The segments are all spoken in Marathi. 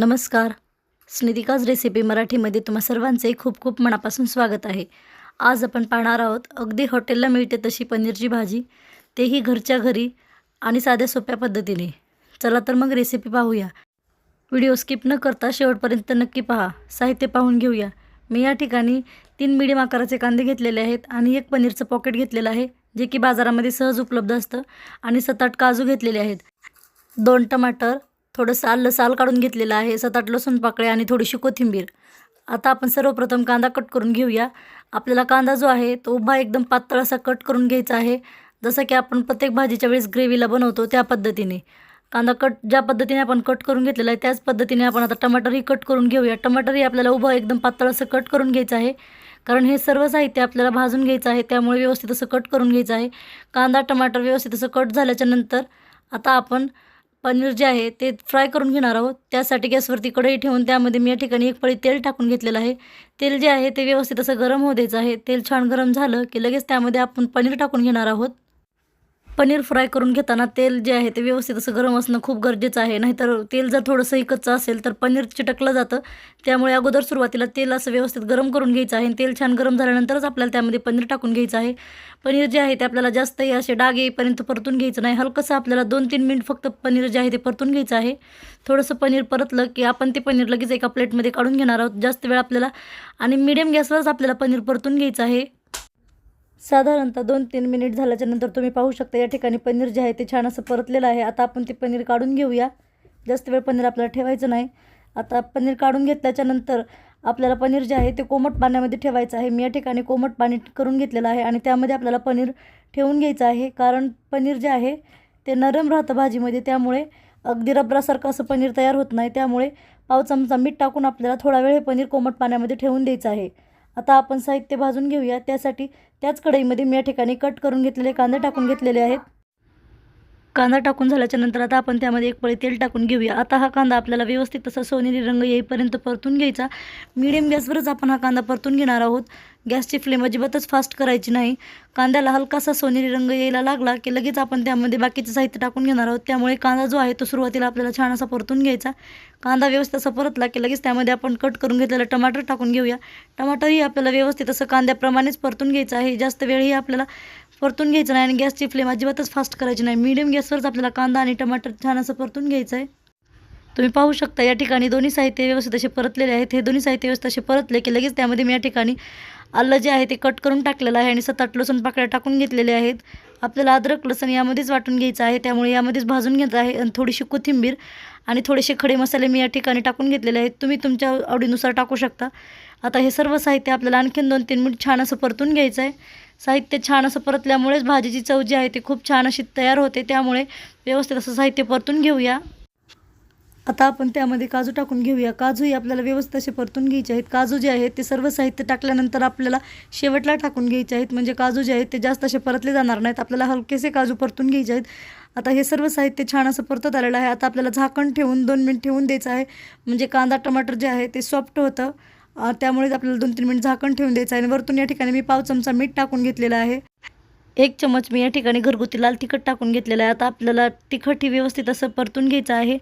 नमस्कार. स्नितिकाज रेसिपी मराठीमध्ये तुम्हा सर्वांचे खूप खूप मनापासून स्वागत आहे. आज आपण पाहणार आहोत अगदी हॉटेलला मिळते तशी पनीरची भाजी. तेही घरच्या घरी आणि साध्या सोप्या पद्धतीने. चला तर मग रेसिपी पाहूया. व्हिडिओ स्किप न करता शेवटपर्यंत नक्की पहा. साहित्य पाहून घेऊया. मी या ठिकाणी तीन मिडियम आकाराचे कांदे घेतलेले आहेत आणि एक पनीरचं पॉकेट घेतलेलं आहे जे की बाजारामध्ये सहज उपलब्ध असतं आणि सात आठ काजू घेतलेले आहेत. दोन टमाटर थोडंसं आलं साल काढून घेतलेलं आहे सात आठ लसूण पाकळे आणि थोडीशी कोथिंबीर. आता आपण सर्वप्रथम कांदा कट करून घेऊया. आपल्याला कांदा जो आहे तो उभा एकदम पातळ असा कट करून घ्यायचा आहे. जसं की आपण प्रत्येक भाजीच्या वेळेस ग्रेव्हीला बनवतो त्या पद्धतीने. कांदा कट ज्या पद्धतीने आपण कट करून घेतलेला आहे त्याच पद्धतीने आपण आता टमाटरही कट करून घेऊया. टमाटरही आपल्याला उभं एकदम पातळ असं कट करून घ्यायचं आहे. कारण हे सर्व साहित्य आपल्याला भाजून घ्यायचं आहे त्यामुळे व्यवस्थित असं कट करून घ्यायचं आहे. कांदा टमाटर व्यवस्थित असं कट झाल्याच्यानंतर आता आपण पनीर जे आहे ते फ्राय करून घेणार आहोत. त्यासाठी गॅसवरती कढई ठेवून त्यामध्ये मी या ठिकाणी एक पळी तेल टाकून घेतलेलं आहे. तेल जे आहे ते व्यवस्थित असं गरम होऊ द्यायचं आहे. तेल छान गरम झालं की लगेच त्यामध्ये आपण पनीर टाकून घेणार आहोत. पनीर फ्राय करून घेताना तेल जे आहे ते व्यवस्थित असं गरम असणं खूप गरजेचं आहे. नाहीतर तेल जर थोडंसं कच्चं असेल तर पनीर चिटकलं जातं. त्यामुळे अगोदर सुरुवातीला तेल असं व्यवस्थित गरम करून घ्यायचं आहे तेल छान गरम झाल्यानंतरच आपल्याला त्यामध्ये पनीर टाकून घ्यायचं आहे. पनीर जे आहे ते आपल्याला जास्तही असे डाग येईपर्यंत परतून घ्यायचं नाही. हलकंसं आपल्याला दोन तीन मिनिट फक्त पनीर जे आहे ते परतून घ्यायचं आहे. थोडंसं पनीर परतलं की आपण ते पनीर लगेच एका प्लेटमध्ये काढून घेणार आहोत. जास्त वेळ आपल्याला आणि मिडियम गॅसवरच आपल्याला पनीर परतून घ्यायचं आहे. साधारणतः दोन तीन मिनिट झाल्याच्यानंतर तुम्ही पाहू शकता या ठिकाणी पनीर जे आहे ते छान असं परतलेलं आहे. आता आपण ते पनीर काढून घेऊया. जास्त वेळ पनीर आपल्याला ठेवायचं नाही. आता पनीर काढून घेतल्याच्यानंतर आपल्याला पनीर जे आहे ते कोमट पाण्यामध्ये ठेवायचं आहे. मी या ठिकाणी कोमट पाणी करून घेतलेलं आहे आणि त्यामध्ये आपल्याला पनीर ठेवून घ्यायचं आहे. कारण पनीर जे आहे ते नरम राहतं भाजीमध्ये. त्यामुळे अगदी रबरासारखं असं पनीर तयार होत नाही. त्यामुळे पाव चमचा मीठ टाकून आपल्याला थोडा वेळ हे पनीर कोमट पाण्यामध्ये ठेवून द्यायचं आहे. आता आपण साहित्य भाजून घेऊया. त्यासाठी त्याच कढईमध्ये मी या ठिकाणी कट करून घेतलेले कांदे टाकून घेतलेले आहेत. कांदा टाकून झाल्याच्यानंतर आता आपण त्यामध्ये एक पळी तेल टाकून घेऊया. आता हा कांदा आपल्याला व्यवस्थित तसा सोनेरी रंग येईपर्यंत परतून घ्यायचा. मिडियम गॅसवरच आपण हा कांदा परतून घेणार आहोत. गॅसची फ्लेम अजिबातच फास्ट करायची नाही. कांद्याला हलकासा सोनेरी रंग यायला लागला की लगेच आपण त्यामध्ये बाकीचं साहित्य टाकून घेणार आहोत. त्यामुळे कांदा जो आहे तो सुरुवातीला आपल्याला छान असा परतून घ्यायचा. कांदा व्यवस्थित असा परतला की लगेच त्यामध्ये आपण कट करून घेतलेलं टमाटर टाकून घेऊया. टमाटरही आपल्याला व्यवस्थित असं कांद्याप्रमाणेच परतून घ्यायचं आहे. जास्त वेळही आपल्याला परतून घ्यायचं नाही आणि गॅसची फ्लेम अजिबातच फास्ट करायची नाही. मीडियम गॅसवरच आपल्याला कांदा आणि टमाटर छान असं परतून घ्यायचं आहे. तुम्ही पाहू शकता या ठिकाणी दोन्ही साहित्य व्यवस्थित असे परतलेले आहेत. हे दोन्ही साहित्य व्यवस्थित असे परतले की लगेच त्यामध्ये मी या ठिकाणी आलं जे आहे ते कट करून टाकलेलं आहे आणि सात आठ लसूण पाकळ्या टाकून घेतलेले आहेत. आपल्याला अद्रक लसण यामध्येच वाटून घ्यायचं आहे त्यामुळे यामध्येच भाजून घ्यायचं आहे आणि थोडीशी कोथिंबीर आणि थोडेसे खडे मसाले मी या ठिकाणी टाकून घेतलेले आहेत. तुम्ही तुमच्या आवडीनुसार टाकू शकता. आता हे सर्व साहित्य आपल्याला आणखीन दोन तीन मिनिट छान असं परतून घ्यायचं आहे. साहित्य छान असं परतल्यामुळेच भाजीची चव जी आहे ती खूप छान अशी तयार होते. त्यामुळे व्यवस्थित असं साहित्य परतून घेऊया. आता आपण त्यामध्ये काजू टाकून घेऊया. काजूही आपल्याला व्यवस्थित असे परतून घ्यायचे आहेत. काजू जे आहेत ते सर्व साहित्य टाकल्यानंतर आपल्याला शेवटला टाकून घ्यायचे आहेत. म्हणजे काजू जे आहेत ते जास्त असे परतले जाणार नाहीत. आपल्याला हलकेसे काजू परतून घ्यायचे आहेत. आता हे सर्व साहित्य छान असं परतत आलेलं आहे. आता आपल्याला झाकण ठेवून दोन मिनिट ठेवून द्यायचं आहे. म्हणजे कांदा टमाटर जे आहे ते सॉफ्ट होतं. त्यामुळेच आपल्याला दोन तीन मिनिट झाकण ठेवून द्यायचं आहे. आणि वरतून या ठिकाणी मी पाव चमचा मीठ टाकून घेतलेलं आहे. एक चमच मी या ठिकाणी घरगुती लाल तिखट टाकून घेतलेलं आहे. आता आपल्याला तिखट ही व्यवस्थित असं परतून घ्यायचं आहे.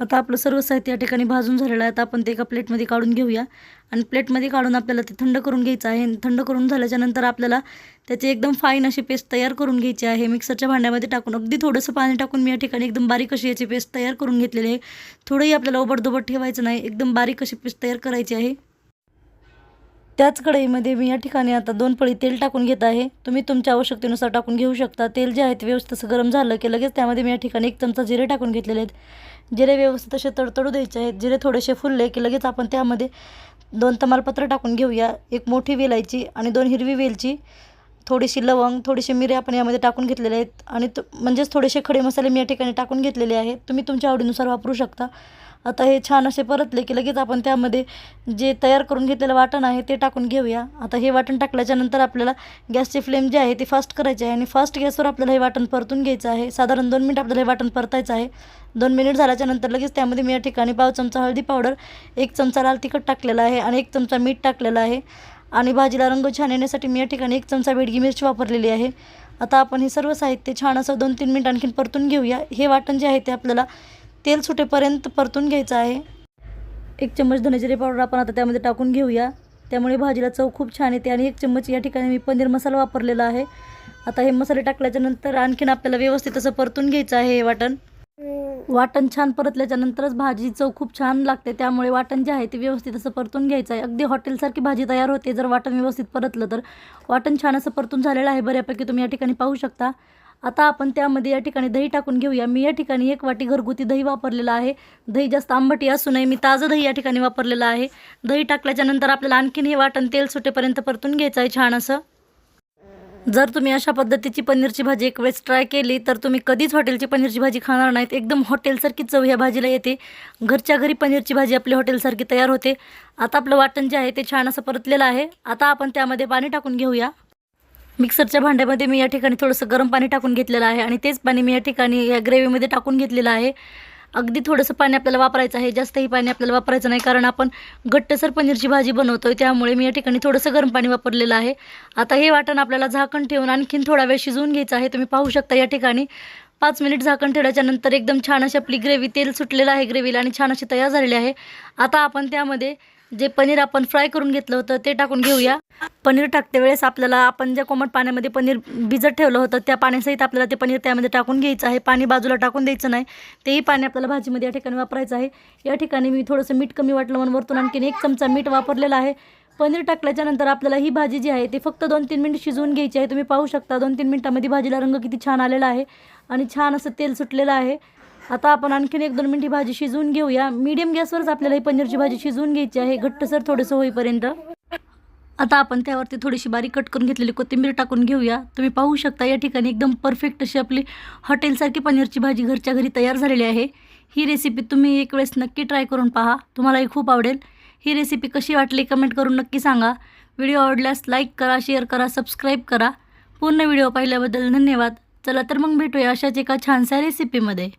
आता आपलं सर्व साहित्य या ठिकाणी भाजून झालेलं आहे. आता आपण ते एका प्लेटमध्ये काढून घेऊया. आणि प्लेटमध्ये काढून आपल्याला ते थंड करून घ्यायचं आहे. थंड करून झाल्याच्यानंतर आपल्याला त्याची एकदम फाईन अशी पेस्ट तयार करून घ्यायची आहे. मिक्सरच्या भांड्यामध्ये टाकून अगदी थोडंसं पाणी टाकून मी या ठिकाणी एकदम बारीक अशी याची पेस्ट तयार करून घेतलेली आहे. थोडंही आपल्याला ओबडधोबड ठेवायचं नाही. एकदम बारीक अशी पेस्ट तयार करायची आहे. त्याच कढईमध्ये मी या ठिकाणी आता दोन पळी तेल टाकून घेत आहे. तुम्ही तुमच्या आवश्यकतेनुसार टाकून घेऊ शकता. तेल जे आहे ते व्यवस्थित गरम झालं की लगेच त्यामध्ये मी या ठिकाणी एक चमचा जिरे टाकून घेतलेले आहेत. जिरे व्यवस्थित असे तडतडू द्यायचे आहेत. जिरे थोडेसे फुलले की लगेच आपण त्यामध्ये दोन तमालपत्र टाकून घेऊया. एक मोठी वेलायची आणि दोन हिरवी वेलची. थोडीशी लवंग थोडीशी मिरे आपण यामध्ये टाकून घेतलेले आहेत. आणि म्हणजेच थोडेसे खडे मसाले मी या ठिकाणी टाकून घेतलेले आहेत. तुम्ही तुमच्या आवडीनुसार वापरू शकता. आता हे छान असे परतले की लगेच आपण त्यामध्ये जे तयार करून घेतलेलं वाटण आहे ते टाकून घेऊया. आता हे वाटण टाकल्याच्या नंतर आपल्याला गॅसची फ्लेम जी आहे ती फास्ट करायची आहे आणि फास्ट गॅसवर आपल्याला हे वाटण परतून घ्यायचं आहे. साधारण दोन मिनिट आपल्याला हे वाटण परतायचं आहे. दोन मिनिट झाल्याच्यानंतर लगेच त्यामध्ये मी या ठिकाणी पाव चमचा हळदी पावडर एक चमचा लाल तिखट टाकलेला आहे आणि एक चमचा मीठ टाकलेलं आहे. आणि भाजीला रंग छान येण्यासाठी मी या ठिकाणी एक चमचा बेडगी मिरची वापरलेली आहे. आता आपण हे सर्व साहित्य छान असं दोन तीन मिनिट आणखीन परतून घेऊया. हे वाटण जे आहे ते आपल्याला तेल सुटेपर्यंत परतून घ्यायचं आहे. एक चम्मच धनेजिरे पावडर आपण आता त्यामध्ये टाकून घेऊया. त्यामुळे भाजीला चव खूप छान येते आणि एक चम्मच या ठिकाणी मी पनीर मसाला वापरलेला आहे. आता हे मसाले टाकल्याच्या नंतर आणखीन आपल्याला व्यवस्थित असं परतून घ्यायचं आहे हे वाटण. वाटण छान परतल्याच्या नंतरच भाजी चव खूप छान लागते. त्यामुळे वाटण जे आहे ते व्यवस्थित असं परतून घ्यायचं आहे. अगदी हॉटेलसारखी भाजी तयार होते. जर वाटण व्यवस्थित परतलं तर वाटण छान असं परतून झालेलं आहे. बऱ्यापैकी तुम्ही या ठिकाणी पाहू शकता. आता आपण त्यामध्ये या ठिकाणी दही टाकून घेऊया. मी या ठिकाणी एक वाटी घरगुती दही वापरलेलं आहे. दही जास्त आंबटी असू नये. मी ताजं दही या ठिकाणी वापरलेलं आहे. दही टाकल्याच्या नंतर आपल्याला आणखीन हे वाटण तेल सुटेपर्यंत परतून घ्यायचं आहे छान असं. जर तुम्ही अशा पद्धतीची पनीरची भाजी एक वेळेस ट्राय केली तर तुम्ही कधीच हॉटेलची पनीरची भाजी खाणार नाहीत. एकदम हॉटेलसारखी चव ह्या भाजीला येते. घरच्या घरी पनीरची भाजी आपली हॉटेलसारखी तयार होते. आता आपलं वाटण जे आहे ते छान असं परतलेलं आहे. आता आपण त्यामध्ये पाणी टाकून घेऊया. मिक्सरच्या भांड्यामध्ये मी या ठिकाणी थोडंसं गरम पाणी टाकून घेतलेलं आहे आणि तेच पाणी मी या ठिकाणी या ग्रेव्हीमध्ये टाकून घेतलेलं आहे. अगदी थोडंसं पाणी आपल्याला वापरायचं आहे. जास्तही पाणी आपल्याला वापरायचं नाही कारण आपण घट्टसर पनीरची भाजी बनवतो आहे त्यामुळे मी या ठिकाणी थोडंसं गरम पाणी वापरलेलं आहे. आता हे वाटण आपल्याला झाकण ठेवून आणखीन थोडा वेळ शिजवून घ्यायचं आहे. तुम्ही पाहू शकता या ठिकाणी पाच मिनिट झाकण ठेवल्याच्यानंतर एकदम छान अशी आपली ग्रेव्ही तेल सुटलेलं आहे ग्रेव्हीला आणि छान अशी तयार झालेली आहे. आता आपण त्यामध्ये जे पनीर आपण फ्राय करून घेतलं होतं ते टाकून घेऊया. पनीर टाकते वेळेस आपल्याला आपण ज्या कोमट पाण्यामध्ये पनीर भिजत ठेवलं होतं त्या पाण्यासहित आपल्याला ते पनीर त्यामध्ये टाकून घ्यायचं आहे. पाणी बाजूला टाकून द्यायचं नाही. तेही पाणी आपल्याला भाजीमध्ये या ठिकाणी वापरायचं आहे. या ठिकाणी मी थोडंसं मीठ कमी वाटलं म्हणून वरतून आणखीन एक चमचा मीठ वापरलेला आहे. पनीर टाकल्याच्या नंतर आपल्याला ही भाजी जी आहे ती फक्त दोन तीन मिनिट शिजवून घ्यायची आहे. तुम्ही पाहू शकता दोन तीन मिनिटामध्ये भाजीला रंग किती छान आलेला आहे. आणि छान असं तेल सुटलेलं आहे. आता आपण आणखीन एक दोन मिनिटी भाजी शिजवून घेऊया. मीडियम गॅसवरच आपल्याला ही पनीरची भाजी शिजवून घ्यायची आहे. घट्टसर थोडंसं होईपर्यंत. आता आपण त्यावरती थोडीशी बारीक कट करून घेतलेली कोथिंबीर टाकून घेऊया. तुम्ही पाहू शकता या ठिकाणी एकदम परफेक्ट अशी आपली हॉटेलसारखी पनीरची भाजी घरच्या घरी तयार झालेली आहे. ही रेसिपी तुम्ही एक वेळेस नक्की ट्राय करून पहा. तुम्हालाही खूप आवडेल. ही रेसिपी कशी वाटली कमेंट करून नक्की सांगा. व्हिडिओ आवडल्यास लाईक करा शेअर करा सबस्क्राईब करा. पूर्ण व्हिडिओ पाहिल्याबद्दल धन्यवाद. चला तर मग भेटूया अशाच एका छानशा रेसिपीमध्ये